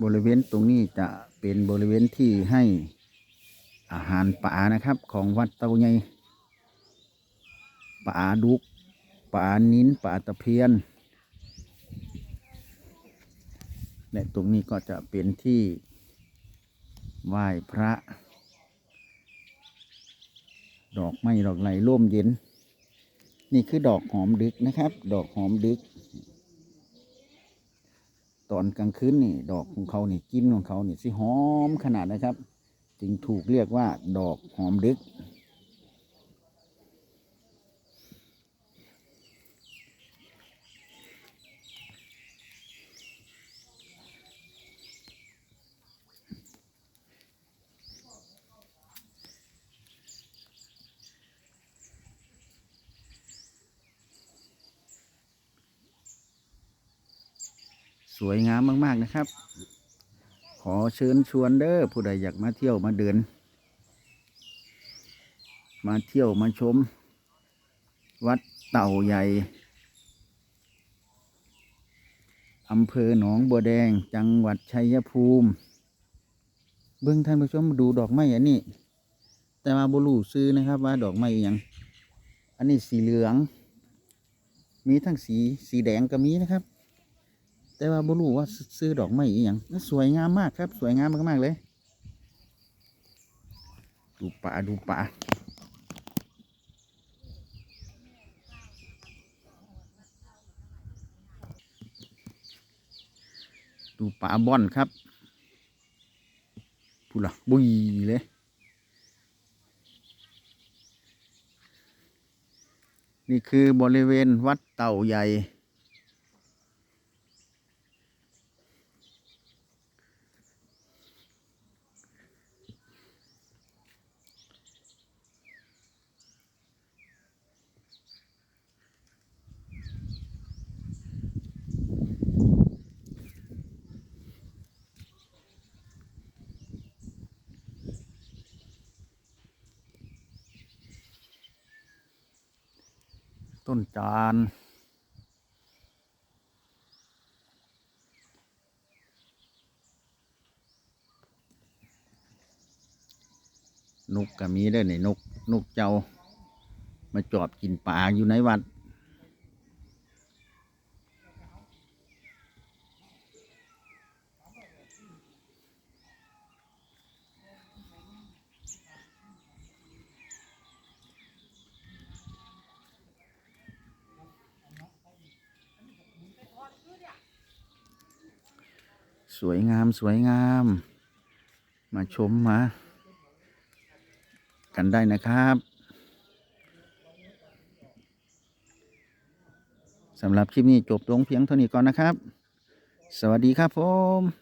บริเวณตรงนี้จะเป็นบริเวณที่ให้อาหารป่านะครับ ของวัดเตาใหญ่ป่าดุกป่านิ้นป่าตะเพียน และตรงนี้ก็จะเป็นที่ไหว้พระ ดอกไม้ดอกไหลร่มเย็น นี่คือดอกหอมดึกนะครับ ดอกหอมดึก ตอนกลางคืนนี่ ดอกของเขานี่กลินของเขานี่สิหอมขนาดนะครับ จึงถูกเรียกว่าดอกหอมดึก สวยงามมาก ๆนะครับ ขอเชิญชวนเด้อผู้ใดอยากมาเที่ยวมาเดิน มาเที่ยวมาชม วัดเต่าใหญ่อำเภอหนองบัวแดงจังหวัดชัยภูมิ เบื้องท่านผู้ชมดูดอกไม้อันนี้ แต่มาบรูซื้อนะครับ ว่าดอกไม้อย่างอันนี้สีเหลือง มีทั้งสีสีแดงก็มีนะครับ แต่ว่าบ่รู้ว่าซื้อดอกไม้อีหยังสวยงามมากครับ สวยงามมากๆเลย ดูป่าดูป่าดูป่าบอนครับพูดละบุยเลย นี่คือบริเวณวัดเต่าใหญ่ ต้นจานนกก็มีได้อนี่นกนกเจ้ามาจอบกินปลาอยู่ในวัด สวยงามสวยงาม มาชมมา กันได้นะครับสำหรับคลิปนี้จบลงเพียงเท่านี้ก่อนนะครับ สวัสดีครับผม